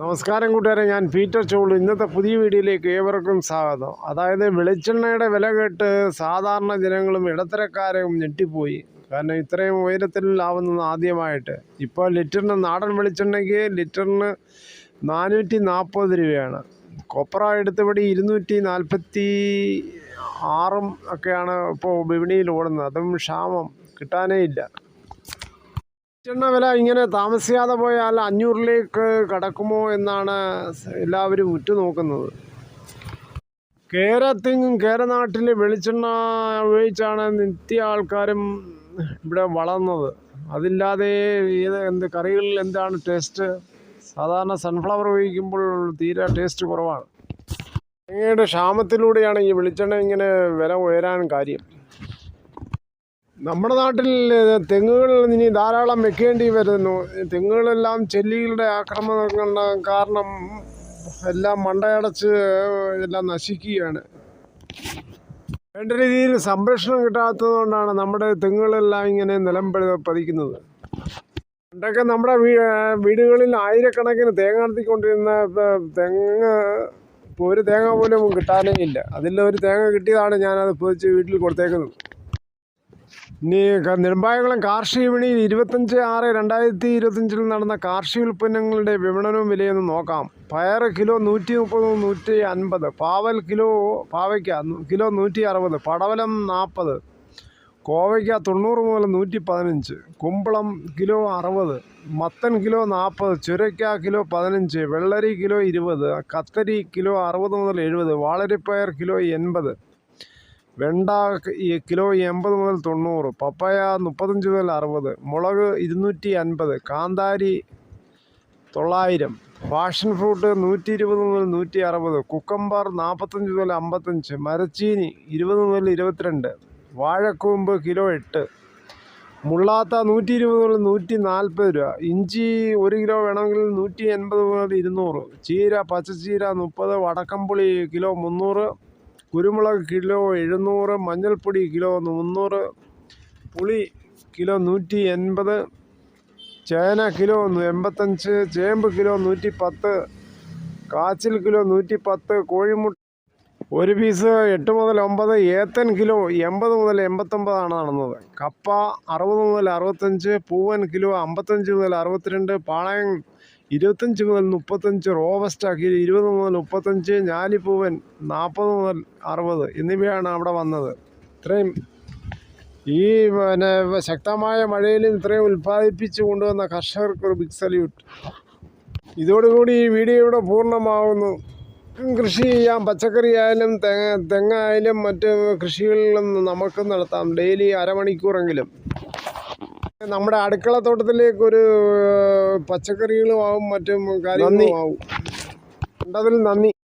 നമസ്കാരം കൂട്ടുകാരെ ഞാൻ പീറ്റർ ചോൾ ഇന്നത്തെ പുതിയ വീഡിയോയിലേക്ക് ഏവർക്കും സ്വാഗതം. അതായത് വെളിച്ചെണ്ണയുടെ വില കേട്ട് സാധാരണ ജനങ്ങളും ഇടത്തരക്കാരും ഞെട്ടിപ്പോയി. കാരണം ഇത്രയും ഉയരത്തിലാവുന്നത് ആദ്യമായിട്ട്. ഇപ്പോൾ ലിറ്ററിന് നാടൻ വെളിച്ചെണ്ണയ്ക്ക് ലിറ്ററിന് നാനൂറ്റി നാൽപ്പത് രൂപയാണ്. കൊപ്ര എടുത്തപടി ഇരുന്നൂറ്റി നാൽപ്പത്തി ആറും ഒക്കെയാണ് ഇപ്പോൾ വിപണിയിൽ ഓടുന്നത്. അതും ക്ഷാമം കിട്ടാനേ ഇല്ല. വെളിച്ചെണ്ണ വില ഇങ്ങനെ താമസിയാതെ പോയാൽ അഞ്ഞൂറിലേക്ക് കടക്കുമോ എന്നാണ് എല്ലാവരും ഉറ്റുനോക്കുന്നത്. കേരത്തിങ്ങും കേരനാട്ടിൽ വെളിച്ചെണ്ണ ഉപയോഗിച്ചാണ് നിത്യ ആൾക്കാരും ഇവിടെ വളർന്നത്. അതില്ലാതെ ഏത് എന്ത് കറികളിൽ എന്താണ് ടേസ്റ്റ് സാധാരണ സൺഫ്ലവർ ഉപയോഗിക്കുമ്പോൾ തീരെ ടേസ്റ്റ് കുറവാണ്. തേങ്ങയുടെ ക്ഷാമത്തിലൂടെയാണ് ഈ വെളിച്ചെണ്ണ ഇങ്ങനെ വില ഉയരാൻ കാര്യം. നമ്മുടെ നാട്ടിൽ തെങ്ങുകൾ ഇനി ധാരാളം വെക്കേണ്ടി വരുന്നു. തെങ്ങുകളെല്ലാം ചെല്ലികളുടെ ആക്രമണം കാരണം എല്ലാം മണ്ടയടച്ച് എല്ലാം നശിക്കുകയാണ്. വേണ്ട രീതിയിൽ സംരക്ഷണം കിട്ടാത്തതുകൊണ്ടാണ് നമ്മുടെ തെങ്ങുകളെല്ലാം ഇങ്ങനെ നിലം പതി- പതിക്കുന്നത്. പണ്ടൊക്കെ നമ്മുടെ വീടുകളിൽ ആയിരക്കണക്കിന് തേങ്ങ നടത്തിക്കൊണ്ടിരുന്ന തെങ്ങ് ഒരു തേങ്ങ പോലും കിട്ടാനേ ഇല്ല. ഒരു തേങ്ങ കിട്ടിയതാണ് ഞാനത് പൊതിച്ച് വീട്ടിൽ കൊടുത്തേക്കുന്നത്. ഇനി നെടുമ്പായകുളം കാർഷിക വിപണിയിൽ ഇരുപത്തഞ്ച് ആറ് രണ്ടായിരത്തി ഇരുപത്തഞ്ചിൽ നടന്ന കാർഷിക ഉൽപ്പന്നങ്ങളുടെ വിപണനവും വിലയെന്ന് നോക്കാം. പയർ കിലോ നൂറ്റി മുപ്പത് നൂറ്റി അൻപത് പാവൽ കിലോ പാവയ്ക്ക കിലോ നൂറ്റി അറുപത് പടവലം നാൽപ്പത് കോവയ്ക്ക തൊണ്ണൂറ് മുതൽ നൂറ്റി പതിനഞ്ച് കുമ്പളം കിലോ അറുപത് മത്തൻ കിലോ നാൽപ്പത് ചുരയ്ക്ക കിലോ പതിനഞ്ച് വെള്ളരി കിലോ ഇരുപത് കത്തരി കിലോ അറുപത് മുതൽ എഴുപത് വാളരിപ്പയർ കിലോ എൺപത് വെണ്ട ഈ കിലോ എൺപത് മുതൽ തൊണ്ണൂറ് പപ്പായ മുപ്പത്തഞ്ച് മുതൽ അറുപത് മുളക് ഇരുന്നൂറ്റി അൻപത് കാന്താരി തൊള്ളായിരം പാഷൻ ഫ്രൂട്ട് നൂറ്റി ഇരുപത് മുതൽ നൂറ്റി അറുപത് കുക്കമ്പർ നാൽപ്പത്തഞ്ച് മുതൽ അമ്പത്തഞ്ച് മരച്ചീനി ഇരുപത് മുതൽ ഇരുപത്തിരണ്ട് വാഴക്കൂമ്പ് കിലോ എട്ട് മുള്ളാത്ത നൂറ്റി ഇരുപത് മുതൽ നൂറ്റി നാൽപ്പത് രൂപ ഇഞ്ചി ഒരു കിലോ വേണമെങ്കിൽ നൂറ്റി എൺപത് മുതൽ ഇരുന്നൂറ് ചീര പച്ചച്ചീര മുപ്പത് വടക്കമ്പുളി കിലോ മുന്നൂറ് കുരുമുളക് കിലോ എഴുന്നൂറ് മഞ്ഞൾപ്പൊടി കിലോ മുന്നൂറ് പുളി കിലോ നൂറ്റി എൺപത് ചേന കിലോ എൺപത്തഞ്ച് ചേമ്പ് കിലോ നൂറ്റി പത്ത് കാച്ചിൽ കിലോ നൂറ്റി പത്ത് കോഴിമുട്ട ഒരു പീസ് എട്ട് മുതൽ ഒമ്പത് ഏത്തൻ കിലോ എൺപത് മുതൽ എൺപത്തൊമ്പതാണ് നടന്നത്. കപ്പ അറുപത് മുതൽ അറുപത്തഞ്ച് പൂവൻ കിലോ അമ്പത്തഞ്ച് മുതൽ അറുപത്തിരണ്ട് പാളയം ഇരുപത്തഞ്ച് മുതൽ മുപ്പത്തഞ്ച് റോബസ്റ്റ ഇരുപത് മുതൽ മുപ്പത്തഞ്ച് ഞാലിപ്പൂവൻ നാൽപ്പത് മുതൽ അറുപത് എന്നിവയാണ് അവിടെ വന്നത്. ഇത്രയും ഈ പിന്നെ ശക്തമായ മഴയിലും ഇത്രയും ഉൽപ്പാദിപ്പിച്ചു കൊണ്ടുവന്ന കർഷകർക്ക് ഒരു ബിഗ് സല്യൂട്ട് ഇതോടുകൂടി ഈ വീഡിയോ ഇവിടെ പൂർണമാവുന്നു. കൃഷി ചെയ്യാം. പച്ചക്കറി ആയാലും തെങ്ങ തെങ്ങായാലും മറ്റ് കൃഷികളിലും നമുക്ക് നടത്താം. ഡെയിലി അരമണിക്കൂറെങ്കിലും. നമ്മുടെ അടുക്കള തോട്ടത്തിലേക്ക് ഒരു പച്ചക്കറികളും ആവും മറ്റും കാര്യങ്ങളും ആവും. കണ്ടതിൽ നന്ദി.